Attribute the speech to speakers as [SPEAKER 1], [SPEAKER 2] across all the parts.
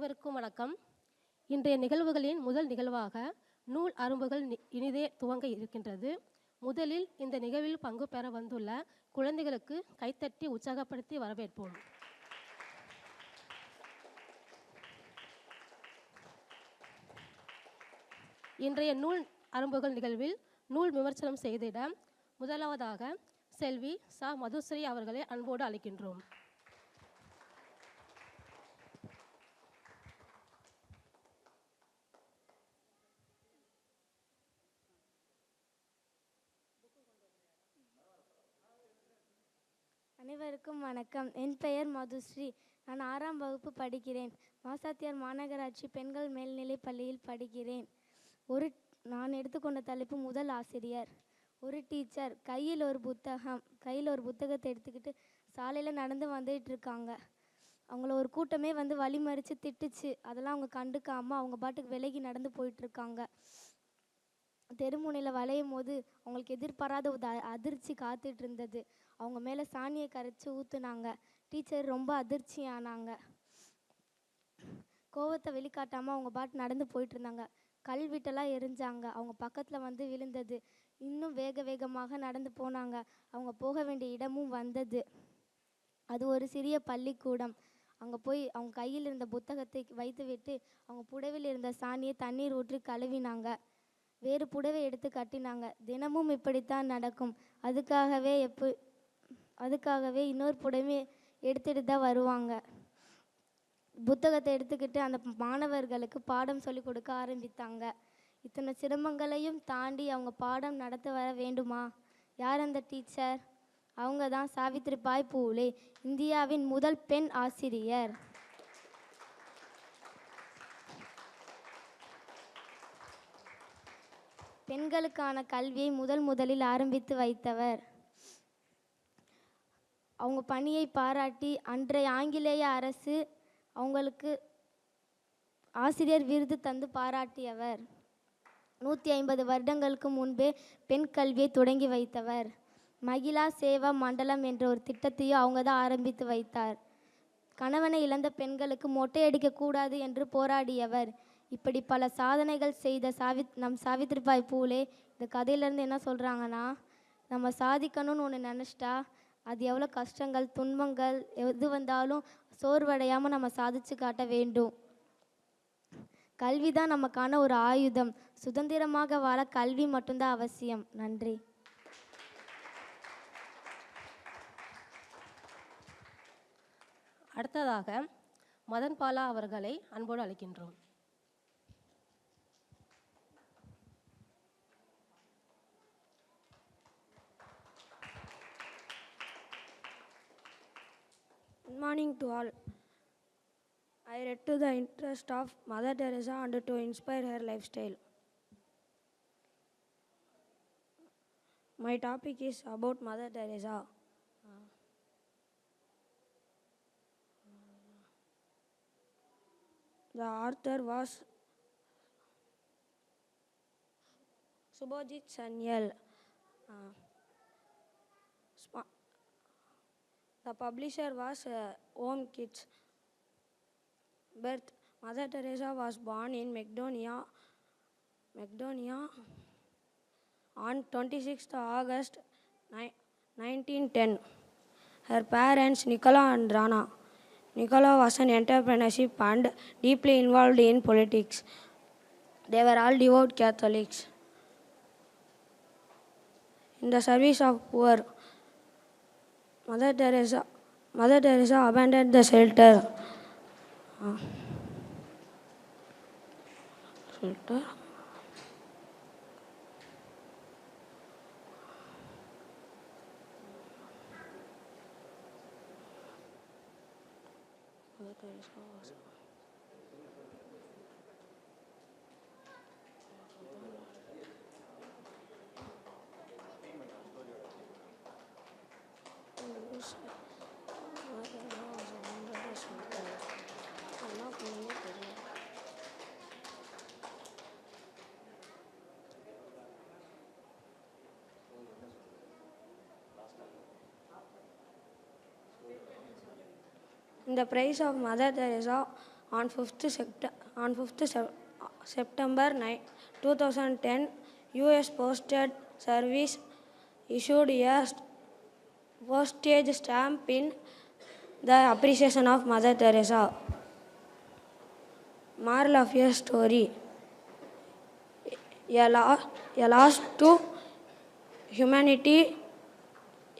[SPEAKER 1] அனைவருக்கும் வணக்கம். இன்றைய நிகழ்வுகளின் முதல் நிகழ்வாக நூல் அரும்புகள் இனிதே துவங்க இருக்கின்றது. முதலில் இந்த நிகழ்வில் பங்கு பெற வந்துள்ள குழந்தைகளுக்கு கைத்தட்டி உற்சாகப்படுத்தி வரவேற்போம். இன்றைய நூல் அரும்புகள் நிகழ்வில் நூல் விமர்சனம் செய்திட முதலாவதாக செல்வி ச. மதுஸ்ரீ அவர்களை அன்போடு அழைக்கின்றோம்.
[SPEAKER 2] அனைவருக்கும் வணக்கம். என் பெயர் மதுஸ்ரீ. நான் ஆறாம் வகுப்பு படிக்கிறேன். மாசாத்தியார் மாநகராட்சி பெண்கள் மேல்நிலைப் பள்ளியில் படிக்கிறேன். ஒரு நான் எடுத்துக்கொண்ட தலைப்பு முதல் ஆசிரியர். ஒரு டீச்சர் கையில் ஒரு புத்தகம் கையில் ஒரு புத்தகத்தை எடுத்துக்கிட்டு சாலையில் நடந்து வந்துட்டு இருக்காங்க. அவங்கள ஒரு கூட்டமே வந்து வழிமறித்து திட்டுச்சு. அதெல்லாம் அவங்க கண்டுக்காமல் அவங்க பாட்டுக்கு விலகி நடந்து போயிட்டுருக்காங்க தெருமுனையில் வளையும் போது அவங்களுக்கு எதிர்பாராத ஒரு அதிர்ச்சி காத்துட்டு இருந்தது. அவங்க மேலே சாணியை கரைச்சி ஊற்றுனாங்க டீச்சர் ரொம்ப அதிர்ச்சி ஆனாங்க கோவத்தை வெளிக்காட்டாமல் அவங்க பாட்டு நடந்து போயிட்டுருந்தாங்க. இருந்தாங்க எரிஞ்சாங்க. அவங்க பக்கத்தில் வந்து விழுந்தது. இன்னும் வேக வேகமாக நடந்து போனாங்க. அவங்க போக வேண்டிய இடமும் வந்தது. அது ஒரு சிறிய பள்ளிக்கூடம். அங்கே போய் அவங்க கையில் இருந்த புத்தகத்தை வைத்துவிட்டு அவங்க புடவில் இருந்த சாணியை தண்ணீர் ஊற்றி கழுவினாங்க. வேறு புடவை எடுத்து கட்டினாங்க. தினமும் இப்படித்தான் நடக்கும். அதுக்காகவே எப்போ அதுக்காகவே இன்னொரு புடவை எடுத்துட்டு தான் வருவாங்க. புத்தகத்தை எடுத்துக்கிட்டு அந்த மாணவர்களுக்கு பாடம் சொல்லிக் கொடுக்க ஆரம்பித்தாங்க. இத்தனை சிரமங்களையும் தாண்டி அவங்க பாடம் நடத்த வர வேண்டுமா? யார் அந்த டீச்சர்? அவங்க தான் சாவித்ரிபாய் பூலே இந்தியாவின் முதல் பெண் ஆசிரியர். பெண்களுக்கான கல்வியை முதல் முதலில் ஆரம்பித்து வைத்தவர் அவங்க பணியை பாராட்டி அன்றைய ஆங்கிலேய அரசு அவங்களுக்கு ஆசிரியர் விருது தந்து பாராட்டியவர். நூற்றி ஐம்பது வருடங்களுக்கு முன்பே பெண் கல்வியை தொடங்கி வைத்தவர். மகிழா சேவா மண்டலம் என்ற ஒரு திட்டத்தையும் அவங்க தான் ஆரம்பித்து வைத்தார். கணவனை இழந்த பெண்களுக்கு மொட்டை அடிக்கக்கூடாது என்று போராடியவர். இப்படி பல சாதனைகள் செய்த சாவித் நம் சாவித்ரிபாய் பூலே இந்த கதையிலேருந்து என்ன சொல்கிறாங்கன்னா நம்ம சாதிக்கணும்னு ஒன்று நினச்சிட்டா அது எவ்வளோ கஷ்டங்கள் துன்பங்கள் எது வந்தாலும் சோர்வடையாமல் நம்ம சாதிச்சு காட்ட வேண்டும். கல்வி தான் நமக்கான ஒரு ஆயுதம். சுதந்திரமாக வாழ கல்வி மட்டும்தான் அவசியம். நன்றி.
[SPEAKER 1] அடுத்ததாக மதன் பாலா அவர்களை அன்போடு அழைக்கின்றோம்.
[SPEAKER 3] Morning to all. I read to the interest of Mother Teresa and to inspire her lifestyle. My topic is about Mother Teresa. The author was Subhajit Sanyal. Uh, the publisher was uh, Home Kids. Birth Mother Teresa was born in Macedonia, Macedonia on 26th August 1910. Her parents, Nicola and Rana. Nicola was an entrepreneurship and deeply involved in politics. They were all devout Catholics. In the service of poor, Mother Teresa, Mother Teresa abandoned the shelter. Uh, shelter. Mother Teresa was. The praise of Mother Teresa, on 5th Sept- on 5th Sep- September 9, 2010, U.S. Postal Service issued a st- postage stamp in the appreciation of Mother Teresa. Moral of a story. A, lo- a loss to humanity,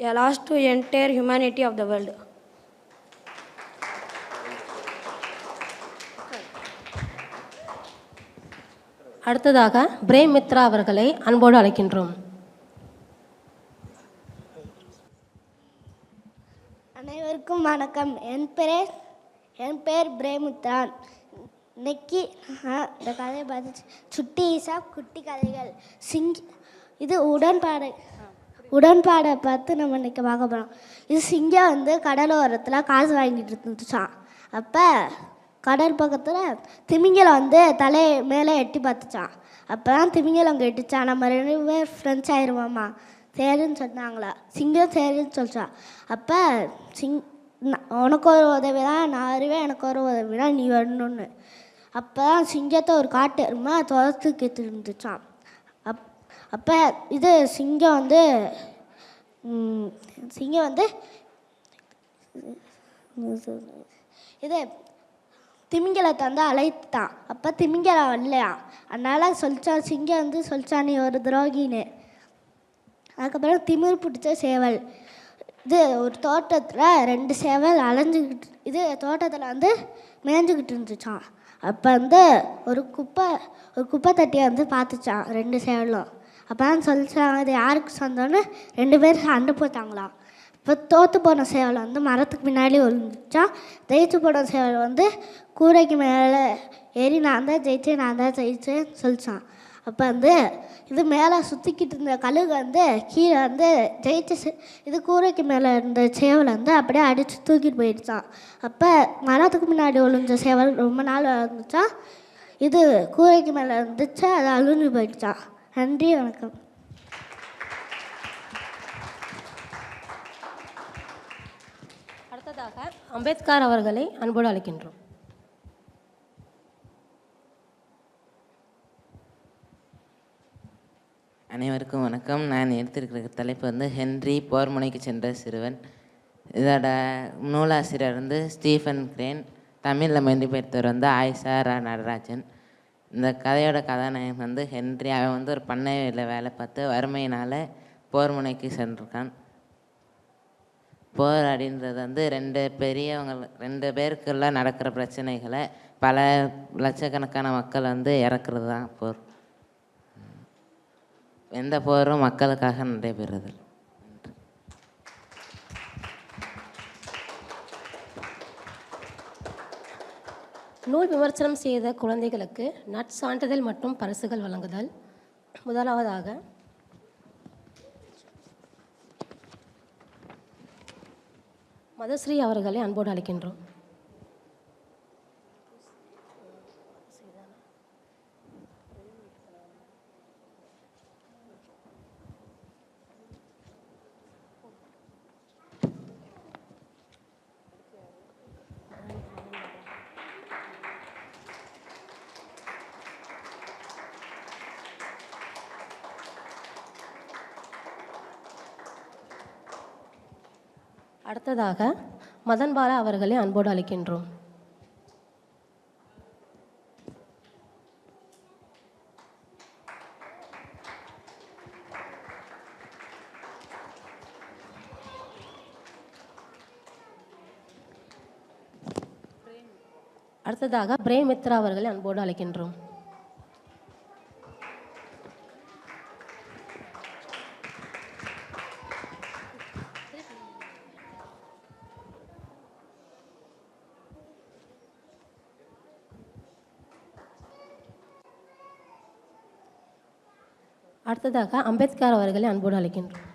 [SPEAKER 3] a loss to entire humanity of the world.
[SPEAKER 1] அடுத்ததாக பிரேம் மித்ரா அவர்களை அன்போடு அழைக்கின்றோம்.
[SPEAKER 4] அனைவருக்கும் வணக்கம். என் பேர் என் பேர் பிரேமுத்தான் இன்னைக்கு இந்த கதையை பார்த்து சுட்டி ஈசா குட்டி கதைகள் சிங் இது உடன்பாடு உடன்பாடை பார்த்து நம்ம இன்னைக்கு பார்க்க போகிறோம் இது சிங்கம் வந்து கடலோரத்தில் காசு வாங்கிட்டு இருந்துச்சான் அப்போ கடற்பக்கத்தில் திமிங்கலம் வந்து தலை மேலே எட்டி பார்த்துச்சான் அப்போ தான் திமிங்கலம் கேட்டுச்சான் நம்ம ரெண்டு பேர் ஃப்ரெண்ட்ஸ் ஆயிருவோமா? சரின்னு சொன்னாங்களா? சிங்கம் சரின்னு சொல்லிச்சான். அப்போ சிங் உனக்கு ஒரு உதவி தான் நான் அறிவேன் எனக்கு ஒரு உதவி தான் நீ வரணும்னு. அப்போ தான் சிங்கத்தை ஒரு காட்டு எருமா துரத்துக்கிட்டு இருந்துச்சான் அப் அப்போ இது சிங்கம் வந்து சிங்கம் வந்து இது திமிங்கலத்தை வந்து அழைத்தான். அப்போ திமிங்கலம் வரலையா அதனால் சொல்லிச்சான் சிங்கம் வந்து சொல்லிச்சான் நீ ஒரு துரோகின்னு. அதுக்கப்புறம் திமிர் பிடிச்ச சேவல். இது ஒரு தோட்டத்தில் ரெண்டு சேவல் அலைஞ்சிக்கிட்டு இது தோட்டத்தில் வந்து மேய்ஞ்சிக்கிட்டு இருந்துச்சான் அப்போ வந்து ஒரு குப்பை ஒரு குப்பை தட்டியை வந்து பார்த்துச்சான் ரெண்டு சேவலும். அப்போ தான் சொல்லிச்சான் இது யாருக்கு சொந்தம்னு? ரெண்டு பேர் சண்டை போட்டாங்களாம். இப்போ தோற்று போன சேவல் வந்து மரத்துக்கு பின்னாடி விழுந்துச்சான் ஜெயிச்சு போன சேவல் வந்து கூரைக்கு மேலே ஏறி நான் தான் ஜெயிச்சேன் நான் தான் ஜெயிச்சேன்னு சொல்லிச்சான். அப்போ வந்து இது மேலே சுற்றிக்கிட்டு இருந்த கழுகு வந்து கீழே வந்து ஜெயிச்சு இது கூரைக்கு மேலே இருந்த சேவலை வந்து அப்படியே அடித்து தூக்கிட்டு போயிடுச்சான். அப்போ மரத்துக்கு முன்னாடி ஒழிஞ்ச சேவல் ரொம்ப நாள் இருந்துச்சா இது கூரைக்கு மேலே இருந்துச்சு அது அழுந்து போயிடுச்சான் நன்றி வணக்கம்
[SPEAKER 1] அடுத்ததாக அம்பேத்கர் அவர்களை அன்போடு அழைக்கின்றோம்.
[SPEAKER 5] அனைவருக்கும் வணக்கம். நான் எடுத்திருக்கிற தலைப்பு வந்து ஹென்றி போர்முனைக்கு சென்ற சிறுவன். இதோட நூலாசிரியர் வந்து ஸ்டீஃபன் கிரேன். தமிழில் மொழிபெயர்த்தவர் வந்து ஆயிஷா ரா நடராஜன். இந்த கதையோட கதாநாயகன் வந்து ஹென்றி. அவன் வந்து ஒரு பண்ணையில் வேலை பார்த்து வறுமையினால் போர்முனைக்கு சென்றிருக்கான். போர் அப்படின்றது வந்து ரெண்டு பெரியவங்க ரெண்டு பேருக்குள்ளே நடக்கிற பிரச்சனைகளை பல லட்சக்கணக்கான மக்கள் வந்து இறக்குறது தான் போர். எந்த போரும் மக்களுக்காக நடைபெறுது
[SPEAKER 1] நூல் விமர்சனம் செய்த குழந்தைகளுக்கு நற்சான்றிதழ் மற்றும் பரிசுகள் வழங்குதல். முதலாவதாக மதஸ்ரீ அவர்களை அன்போடு அழைக்கின்றோம். அடுத்ததாக மதன் பாலா அவர்களை அன்போடு அழைக்கின்றோம். அடுத்ததாக பிரேமித்ரா அவர்களை அன்போடு அழைக்கின்றோம். அடுத்ததாக அம்பேத்கர் அவர்களை அன்போடு அழைக்கின்றோம்.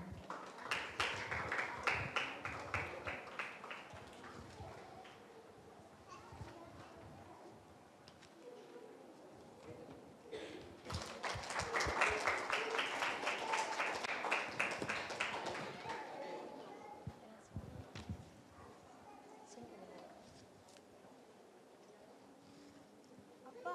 [SPEAKER 1] அப்பா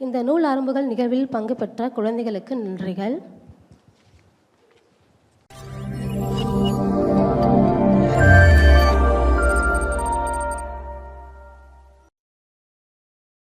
[SPEAKER 1] இந்த நூல் அரும்புகள் நிகழ்வில் பங்கு பெற்ற குழந்தைகளுக்கு நன்றிகள்.